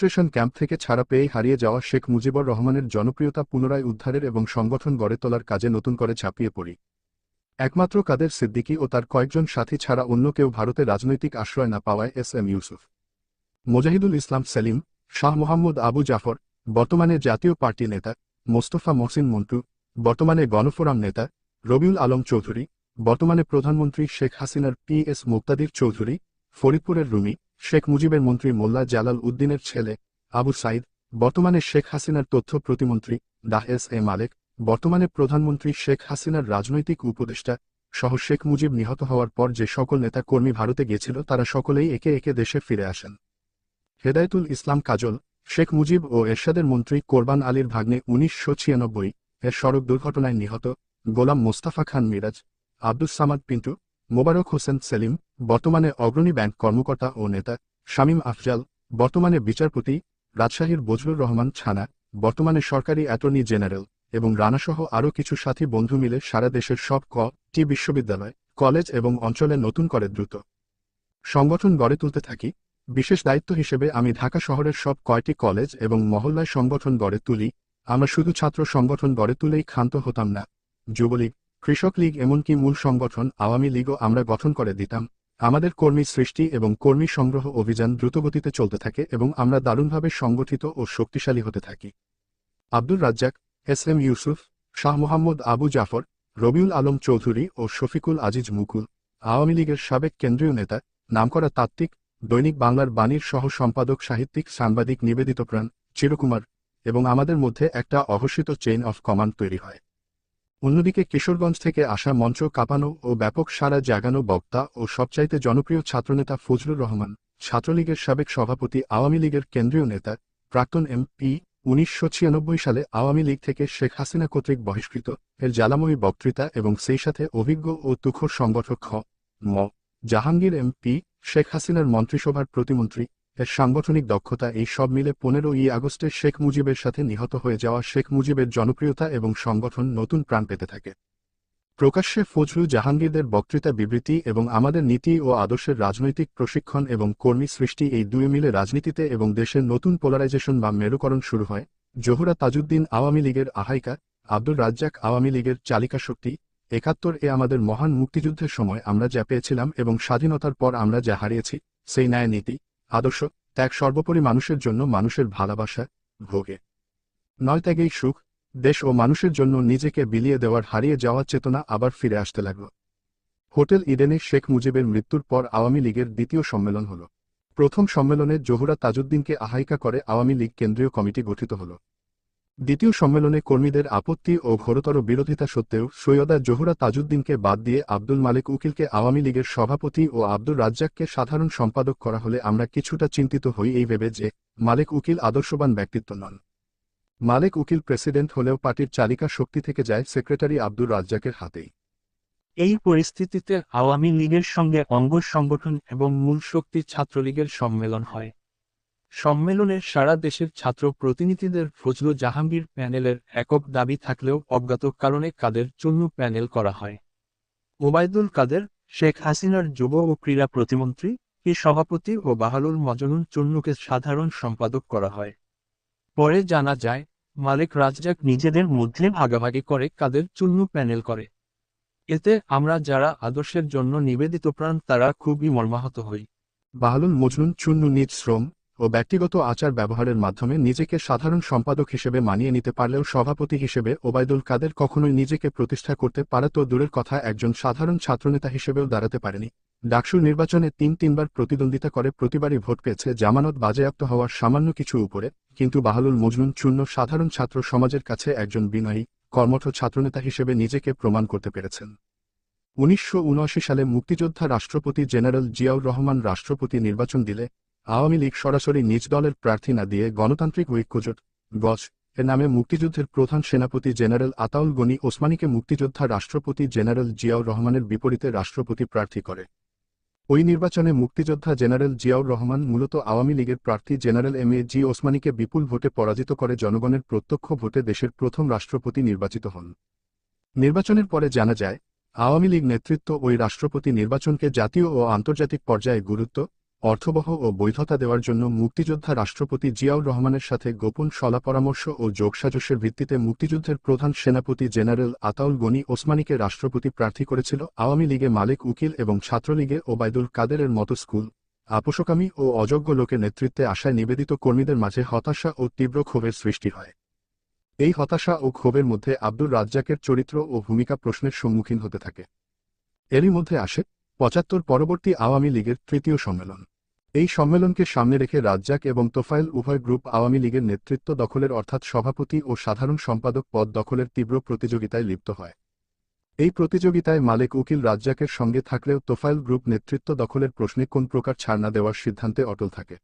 Concentration camp থেকে ছাড়া পেয়ে হারিয়ে যাওয়া শেখ মুজিবুর রহমানের জনপ্রিয়তা পুনরায় উদ্ধারের এবং সংগঠন গড়ে তোলার কাজে নতুন করে ঝাঁপিয়ে পড়ি। একমাত্র কাদের সিদ্দিকী ও তার কয়েকজন সাথী ছাড়া অন্য কেউ ভারতে রাজনৈতিক আশ্রয় না পাওয়ায় এস এম ইউসুফ। মোজাহিদুল ইসলাম সেলিম, শাহ মোহাম্মদ আবু জাফর, বর্তমানে জাতীয় পার্টি নেতা, মোস্তফা মহসিন মন্টু, বর্তমানে গণফোরাম নেতা, রবিউল আলম চৌধুরী, বর্তমানে প্রধানমন্ত্রী শেখ হাসিনার পি এস মুক্তাদির চৌধুরী, ফরিদপুরের রুমি শেখ মুজিবের মন্ত্রী মোল্লা জালাল উদ্দিনের ছেলে আবু সাইদ, বর্তমানে শেখ হাসিনার তথ্য প্রতিমন্ত্রী ডাহ এস এ মালেক, বর্তমানে প্রধানমন্ত্রী শেখ হাসিনার রাজনৈতিক উপদেষ্টা সহ শেখ মুজিব নিহত হওয়ার পর যে সকল নেতা কর্মী ভারতে গিয়েছিল তারা সকলেই একে একে দেশে ফিরে আসেন। হেদায়তুল ইসলাম কাজল, শেখ মুজিব ও এরশাদের মন্ত্রী কোরবান আলীর ভাগ্নে উনিশশো ছিয়ানব্বই এর সড়ক দুর্ঘটনায় নিহত গোলাম মোস্তাফা খান মিরাজ, আব্দুস সামাদ পিন্টু মোবারক হোসেন, সেলিম, বর্তমানে অগ্রণী ব্যাংক কর্মকর্তা ও নেতা, শামীম আফজাল, বর্তমানে বিচারপতি, রাজশাহীর বজলুর রহমান ছানা, বর্তমানে সরকারি অ্যাটর্নি জেনারেল এবং রানাসহ আরও কিছু সাথী বন্ধু মিলে সারা দেশের সব ক, টি বিশ্ববিদ্যালয়, কলেজ এবং অঞ্চলে নতুন করে দ্রুত সংগঠন গড়ে তুলতে থাকি। বিশেষ দায়িত্ব হিসেবে আমি ঢাকা শহরের সব কয়টি কলেজ এবং মহল্লায় সংগঠন গড়ে তুলি। আমরা শুধু ছাত্র সংগঠন গড়ে তুলেই ক্ষান্ত হতাম না। যুবলীগ কৃষক লীগ এমনকি মূল সংগঠন আওয়ামী লীগও আমরা গঠন করে দিতাম। আমাদের কর্মী সৃষ্টি এবং কর্মী সংগ্রহ অভিযান দ্রুতগতিতে চলতে থাকে এবং আমরা দারুণভাবে সংগঠিত ও শক্তিশালী হতে থাকি। আব্দুর রাজ্জাক, এস এম ইউসুফ, শাহ মোহাম্মদ আবু জাফর, রবিউল আলম চৌধুরী ও শফিকুল আজিজ মুকুল, আওয়ামী লীগের সাবেক কেন্দ্রীয় নেতা, নামকরা তাত্ত্বিক, দৈনিক বাংলার বাণীর সহ সম্পাদক সাহিত্যিক, সাংবাদিক নিবেদিত প্রাণ, চিরকুমার, এবং আমাদের মধ্যে একটা অঘোষিত চেইন অফ কমান্ড তৈরি হয়। অন্যদিকে কিশোরগঞ্জ থেকে আসা মঞ্চ কাঁপানো ও ব্যাপক সারা জাগানো বক্তা ও সবচাইতে জনপ্রিয় ছাত্রনেতা ফজলুর রহমান, ছাত্রলীগের সাবেক সভাপতি আওয়ামী লীগের কেন্দ্রীয় নেতা, প্রাক্তন এমপি, উনিশশো ছিয়ানব্বই সালে আওয়ামী লীগ থেকে শেখ হাসিনা কর্তৃক বহিষ্কৃত। এর জ্বালাময়ী বক্তৃতা এবং সেই সাথে অভিজ্ঞ ও তুখর সংগঠক খ ম, জাহাঙ্গীর এমপি, শেখ হাসিনার মন্ত্রিসভার প্রতিমন্ত্রী এর সাংগঠনিক দক্ষতা এই সব মিলে পনেরো ই আগস্টে শেখ মুজিবের সাথে নিহত হয়ে যাওয়া শেখ মুজিবের জনপ্রিয়তা এবং সংগঠন নতুন প্রাণ পেতে থাকে। প্রকাশ্যে ফজলু জাহাঙ্গীরদের বক্তৃতা বিবৃতি এবং আমাদের নীতি ও আদর্শের রাজনৈতিক প্রশিক্ষণ এবং কর্মী সৃষ্টি এই দুই মিলে রাজনীতিতে এবং দেশের নতুন পোলারাইজেশন বা মেরুকরণ শুরু হয়। জহুরা তাজউদ্দিন আওয়ামী লীগের আহাইকা, আব্দুর রাজ্জাক আওয়ামী লীগের চালিকা শক্তি, একাত্তর এ আমাদের মহান মুক্তিযুদ্ধের সময় আমরা যা পেয়েছিলাম এবং স্বাধীনতার পর আমরা যা হারিয়েছি, সেই ন্যায় নীতি। আদর্শ, ত্যাগ সর্বোপরি মানুষের জন্য মানুষের ভালোবাসা, ভোগে। নয় ত্যাগেই সুখ, দেশ ও মানুষের জন্য নিজেকে বিলিয়ে দেওয়ার, হারিয়ে যাওয়ার চেতনা আবার ফিরে আসতে লাগল। হোটেল ইডেনে শেখ মুজিবের মৃত্যুর পর আওয়ামী লীগের দ্বিতীয় সম্মেলন হল। প্রথম সম্মেলনে জোহরা তাজউদ্দিনকে আহাইকা করে আওয়ামী লীগ কেন্দ্রীয় কমিটি গঠিত হল। দ্বিতীয় সম্মেলনে কর্মীদের আপত্তি ও ঘোরতর বিরোধিতা সত্ত্বেও সৈয়দা জোহরা তাজউদ্দিনকে বাদ দিয়ে আব্দুল মালিক উকিলকে আওয়ামী লীগের সভাপতি ও আব্দুর রাজ্জাককে সাধারণ সম্পাদক করা হলে আমরা কিছুটা চিন্তিত হই এই ভেবে যে, মালিক উকিল আদর্শবান ব্যক্তিত্ব নন। মালিক উকিল প্রেসিডেন্ট হলেও পার্টির চালিকা শক্তি থেকে যায় সেক্রেটারি আব্দুর রাজ্জাকের হাতেই। এই পরিস্থিতিতে আওয়ামী লীগের সঙ্গে অঙ্গ সংগঠন এবং মূল শক্তি ছাত্রলীগের সম্মেলন হয়। সম্মেলনের সারা দেশের ছাত্র প্রতিনিধিদের ফজল জাহাঙ্গীর প্যানেলের একক দাবি থাকলেও অজ্ঞাত কারণে কাদের চুন্নু প্যানেল করা হয়। ওবায়দুল কাদের, শেখ হাসিনার যুব ও ক্রীড়া প্রতিমন্ত্রী, কি সভাপতি ও বাহালুল মজনুন চুন্নুকে সাধারণ সম্পাদক করা হয়। পরে জানা যায়, মালিক রাজ্জাক নিজেদের মধ্যে ভাগাভাগি করে কাদের চুন্নু প্যানেল করে। এতে আমরা যারা আদর্শের জন্য নিবেদিত প্রাণ তারা খুবই মর্মাহত হই। বাহালুল মজনুন চুন্নু নিজ শ্রম ও ব্যক্তিগত আচার ব্যবহারের মাধ্যমে নিজেকে সাধারণ সম্পাদক হিসেবে মানিয়ে নিতে পারলেও সভাপতি হিসেবে ওবায়দুল কাদের কখনোই নিজেকে প্রতিষ্ঠা করতে পারা তো দূরের কথা একজন সাধারণ ছাত্রনেতা হিসেবেও দাঁড়াতে পারেনি। ডাকসু নির্বাচনে তিন তিনবার প্রতিদ্বন্দ্বিতা করে প্রতিবারই ভোট পেয়েছে জামানত বাজেয়াপ্ত হওয়ার সামান্য কিছু উপরে, কিন্তু বাহালুল মজনুন চূর্ণ সাধারণ ছাত্র সমাজের কাছে একজন বিনয়ী, কর্মঠ ছাত্রনেতা হিসেবে নিজেকে প্রমাণ করতে পেরেছেন। উনিশশো উনআশি সালে মুক্তিযোদ্ধা রাষ্ট্রপতি জেনারেল জিয়াউর রহমান রাষ্ট্রপতি নির্বাচন দিলে আওয়ামী লীগ সরাসরি নিজ দলের প্রার্থী না দিয়ে গণতান্ত্রিক ঐক্যজোট, গজ, এর নামে মুক্তিযুদ্ধের প্রধান সেনাপতি জেনারেল আতাউল গনি ওসমানীকে মুক্তিযোদ্ধা রাষ্ট্রপতি জেনারেল জিয়াউর রহমানের বিপরীতে রাষ্ট্রপতি প্রার্থী করে। ওই নির্বাচনে মুক্তিযোদ্ধা জেনারেল জিয়াউর রহমান মূলত আওয়ামী লীগের প্রার্থী জেনারেল এম এ জি ওসমানীকে বিপুল ভোটে পরাজিত করে জনগণের প্রত্যক্ষ ভোটে দেশের প্রথম রাষ্ট্রপতি নির্বাচিত হন। নির্বাচনের পরে জানা যায়, আওয়ামী লীগ নেতৃত্ব ওই রাষ্ট্রপতি নির্বাচনকে জাতীয় ও আন্তর্জাতিক পর্যায়ে গুরুত্ব অর্থবহ ও বৈধতা দেওয়ার জন্য মুক্তিযোদ্ধা রাষ্ট্রপতি জিয়াউর রহমানের সাথে গোপন সলা পরামর্শ ও যোগসাজসের ভিত্তিতে মুক্তিযুদ্ধের প্রধান সেনাপতি জেনারেল আতাউল গনি ওসমানীকে রাষ্ট্রপতি প্রার্থী করেছিল আওয়ামী লীগে মালিক উকিল এবং ছাত্রলীগে ওবায়দুল কাদেরের মতো স্কুল। আপোষকামী ও অযোগ্য লোকের নেতৃত্বে আশায় নিবেদিত কর্মীদের মাঝে হতাশা ও তীব্র ক্ষোভের সৃষ্টি হয়। এই হতাশা ও ক্ষোভের মধ্যে আব্দুর রাজ্জাকের চরিত্র ও ভূমিকা প্রশ্নের সম্মুখীন হতে থাকে। এরই মধ্যে আসে পঁচাত্তর পরবর্তী আওয়ামী লীগের তৃতীয় সম্মেলন। এই সম্মেলনকে সামনে রেখে রাজ্জাক এবং তোফায়েল উভয় গ্রুপ আওয়ামী লীগের নেতৃত্ব দখলের অর্থাৎ সভাপতি ও সাধারণ সম্পাদক পদ দখলের তীব্র প্রতিযোগিতায় লিপ্ত হয়। এই প্রতিযোগিতায় মালেক উকিল রাজ্জাকের সঙ্গে থাকলেও তোফায়েল গ্রুপ নেতৃত্ব দখলের প্রশ্নে কোন প্রকার ছাড় না দেওয়ার সিদ্ধান্তে অটল থাকে।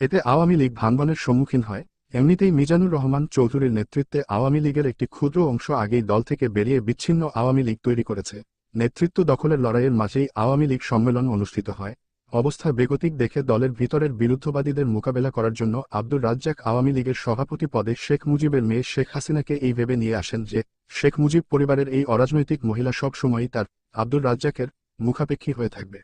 এতে আওয়ামী লীগ ভাঙ্গনের সম্মুখীন হয়। এমনিতেই মিজানুর রহমান চৌধুরীর নেতৃত্বে আওয়ামী লীগের একটি ক্ষুদ্র অংশ আগেই দল থেকে বেরিয়ে বিচ্ছিন্ন আওয়ামী লীগ তৈরি করেছে। নেতৃত্ব দখলের লড়াইয়ের মাঝেই আওয়ামী লীগ সম্মেলন অনুষ্ঠিত হয়। অবস্থা বেগতিক দেখে দলের ভিতরের বিরুদ্ধবাদীদের মোকাবেলা করার জন্য আব্দুর রাজ্জাক আওয়ামী লীগের সভাপতি পদে শেখ মুজিবের মেয়ে শেখ হাসিনাকে এই ভেবে নিয়ে আসেন যে, শেখ মুজিব পরিবারের এই অরাজনৈতিক মহিলা সব সময়ই তার, আব্দুর রাজ্জাকের মুখাপেক্ষী হয়ে থাকবে।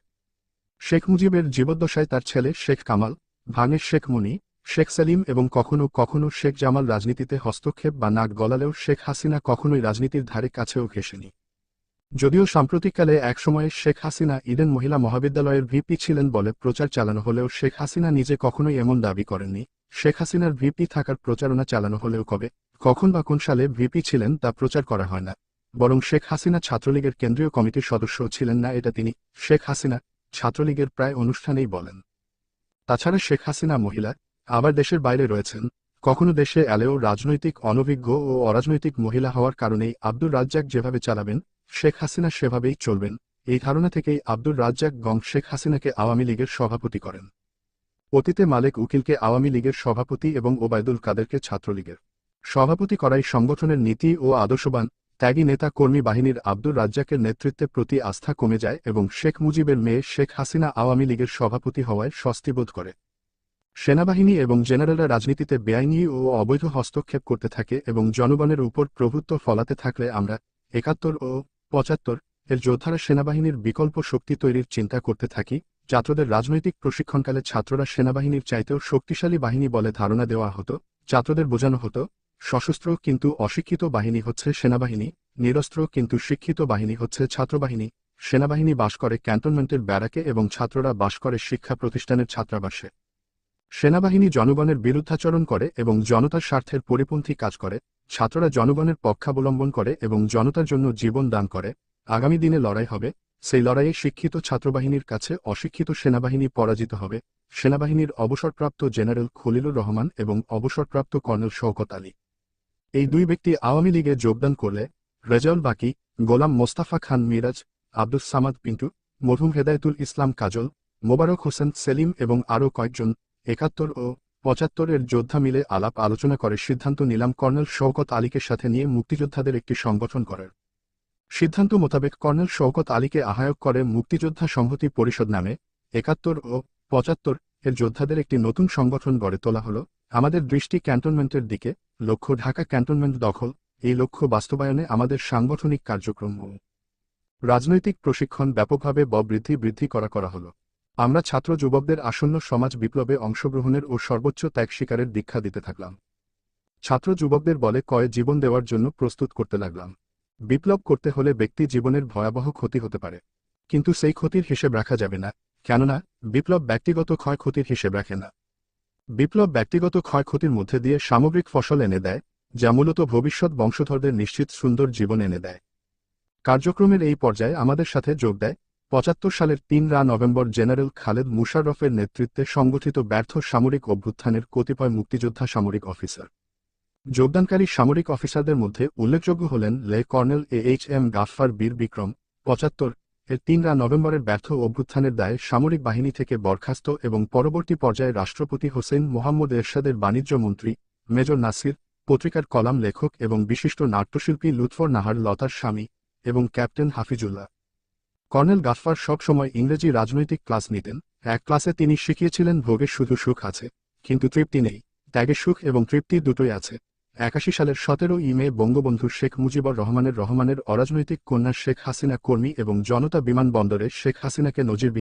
শেখ মুজিবের জীবদ্দশায় তার ছেলে শেখ কামাল ভাঙের শেখ মনি, শেখ সেলিম এবং কখনো কখনো শেখ জামাল রাজনীতিতে হস্তক্ষেপ বা নাক গলালেও শেখ হাসিনা কখনোই রাজনীতির ধারে কাছেও ঘেসেনি যদিও সাম্প্রতিককালে একসময়ে শেখ হাসিনা ইডেন মহিলা মহাবিদ্যালয়ের ভিপি ছিলেন বলে প্রচার চালানো হলেও শেখ হাসিনা নিজে কখনোই এমন দাবি করেননি। শেখ হাসিনার ভিপি থাকার প্রচারণা চালানো হলেও কবে, কখন বা কোন সালে ভিপি ছিলেন তা প্রচার করা হয় না। বরং শেখ হাসিনা ছাত্রলীগের কেন্দ্রীয় কমিটির সদস্য ছিলেন না এটা তিনি শেখ হাসিনা ছাত্রলীগের প্রায় অনুষ্ঠানেই বলেন। তাছাড়া শেখ হাসিনা মহিলা আবার দেশের বাইরে রয়েছেন। কখনো দেশে এলেও রাজনৈতিক অনভিজ্ঞ ও অরাজনৈতিক মহিলা হওয়ার কারণেই আব্দুর রাজ্জাক যেভাবে চালাবেন শেখ হাসিনা সেভাবেই চলবেন। এই ধারণা থেকেই আব্দুর রাজ্জাক গং শেখ হাসিনাকে আওয়ামী লীগের সভাপতি করেন। অতীতে মালেক উকিলকে আওয়ামী লীগের সভাপতি এবং ওবায়দুল কাদেরকে ছাত্রলীগের সভাপতি করাই সংগঠনের নীতি ও আদর্শবান, ত্যাগী নেতা কর্মী বাহিনীর আব্দুর রাজ্জাকের নেতৃত্বের প্রতি আস্থা কমে যায় এবং শেখ মুজিবের মেয়ে শেখ হাসিনা আওয়ামী লীগের সভাপতি হওয়ায় স্বস্তিবোধ করে। সেনাবাহিনী এবং জেনারেলরা রাজনীতিতে বেআইনি ও অবৈধ হস্তক্ষেপ করতে থাকে এবং জনগণের উপর প্রভুত্ব ফলাতে থাকলে আমরা একাত্তর ও পঁচাত্তর, এর যোদ্ধারা সেনাবাহিনীর বিকল্প শক্তি তৈরির চিন্তা করতে থাকি ছাত্রদের রাজনৈতিক প্রশিক্ষণকালে ছাত্ররা সেনাবাহিনীর চাইতেও শক্তিশালী বাহিনী বলে ধারণা দেওয়া হতো ছাত্রদের বোঝানো হতো, সশস্ত্র কিন্তু অশিক্ষিত বাহিনী হচ্ছে সেনাবাহিনী, নিরস্ত্র কিন্তু শিক্ষিত বাহিনী হচ্ছে ছাত্রবাহিনী, সেনাবাহিনী বাস করে ক্যান্টনমেন্টের ব্যারাকে এবং ছাত্ররা বাস করে শিক্ষা প্রতিষ্ঠানের ছাত্রাবাসে। সেনাবাহিনী জনগণের বিরুদ্ধাচরণ করে এবং জনতার স্বার্থের পরিপন্থী কাজ করে ছাত্ররা জনগণের পক্ষাবলম্বন করে এবং জনতার জন্য জীবন দান করে। আগামী দিনে লড়াই হবে। সেই লড়াইয়ে শিক্ষিত ছাত্রবাহিনীর কাছে অশিক্ষিত সেনাবাহিনী পরাজিত হবে। সেনাবাহিনীর অবসরপ্রাপ্ত জেনারেল খলিলুর রহমান এবং অবসরপ্রাপ্ত কর্নেল শওকত আলী। এই দুই ব্যক্তি আওয়ামী লীগে যোগদান করলে রেজাউল বাকি, গোলাম মোস্তাফা খান মিরাজ আব্দুস সামাদ পিন্টু, মরহুম হেদায়তুল ইসলাম কাজল, মোবারক হোসেন সেলিম এবং আরও কয়েকজন, একাত্তর ও পঁচাত্তরের যোদ্ধা মিলে আলাপ আলোচনা করে সিদ্ধান্ত নিলাম কর্নেল শওকত আলীকে সাথে নিয়ে মুক্তিযোদ্ধাদের একটি সংগঠন করার। সিদ্ধান্ত মোতাবেক কর্নেল শওকত আলীকে আহ্বায়ক করে মুক্তিযোদ্ধা সংহতি পরিষদ নামে একাত্তর ও পঁচাত্তর এর যোদ্ধাদের একটি নতুন সংগঠন গড়ে তোলা হল। আমাদের দৃষ্টি ক্যান্টনমেন্টের দিকে, লক্ষ্য ঢাকা ক্যান্টনমেন্ট দখল, এই লক্ষ্য বাস্তবায়নে আমাদের সাংগঠনিক কার্যক্রম রাজনৈতিক প্রশিক্ষণ ব্যাপকভাবে বৃদ্ধি বৃদ্ধি করা করা হল। আমরা ছাত্র যুবকদের আসন্ন সমাজ বিপ্লবে অংশগ্রহণের ও সর্বোচ্চ ত্যাগ শিকারের দীক্ষা দিতে থাকলাম। ছাত্র যুবকদের বলে কয়ে, জীবন দেওয়ার জন্য প্রস্তুত করতে লাগলাম। বিপ্লব করতে হলে ব্যক্তি জীবনের ভয়াবহ ক্ষতি হতে পারে। কিন্তু সেই ক্ষতির হিসেব রাখা যাবে না। কেননা, বিপ্লব ব্যক্তিগত ক্ষয়ক্ষতির হিসেব রাখে না। বিপ্লব ব্যক্তিগত ক্ষয়ক্ষতির মধ্যে দিয়ে সামগ্রিক ফসল এনে দেয়, যা মূলত ভবিষ্যৎ বংশধরদের নিশ্চিত সুন্দর জীবন এনে দেয়। কার্যক্রমের এই পর্যায়ে আমাদের সাথে যোগ দেয় পঁচাত্তর সালের তিন রা নভেম্বর জেনারেল খালেদ মুশাররফের নেতৃত্বে সংগঠিত ব্যর্থ সামরিক অভ্যুত্থানের কতিপয় মুক্তিযোদ্ধা সামরিক অফিসার। যোগদানকারী সামরিক অফিসারদের মধ্যে উল্লেখযোগ্য হলেন লে colonel A H M Gaffar Bir Bikram, পঁচাত্তর, এর তিন রা নভেম্বরের ব্যর্থ অভ্যুত্থানের দায়ে সামরিক বাহিনী থেকে বরখাস্ত এবং পরবর্তী পর্যায়ে রাষ্ট্রপতি হোসেন মোহাম্মদ এরশাদের বাণিজ্য মন্ত্রী, মেজর নাসির, পত্রিকার কলাম লেখক এবং বিশিষ্ট নাট্যশিল্পী লুৎফর নাহার লতার স্বামী এবং ক্যাপ্টেন হাফিজুল্লাহ। কর্নেল গাফার সবসময় ইংরেজি রাজনৈতিক ক্লাস নিতেন। এক ক্লাসে তিনি শিখিয়েছিলেন ভোগের শুধু সুখ আছে, কিন্তু তৃপ্তি নেই ত্যাগের সুখ এবং তৃপ্তি দুটোই আছে। একাশি সালের সতেরো ই মে বঙ্গবন্ধু শেখ মুজিবুর রহমানের রহমানের অরাজনৈতিক কন্যা শেখ হাসিনা কর্মী এবং জনতা বিমানবন্দরে শেখ হাসিনাকে নজির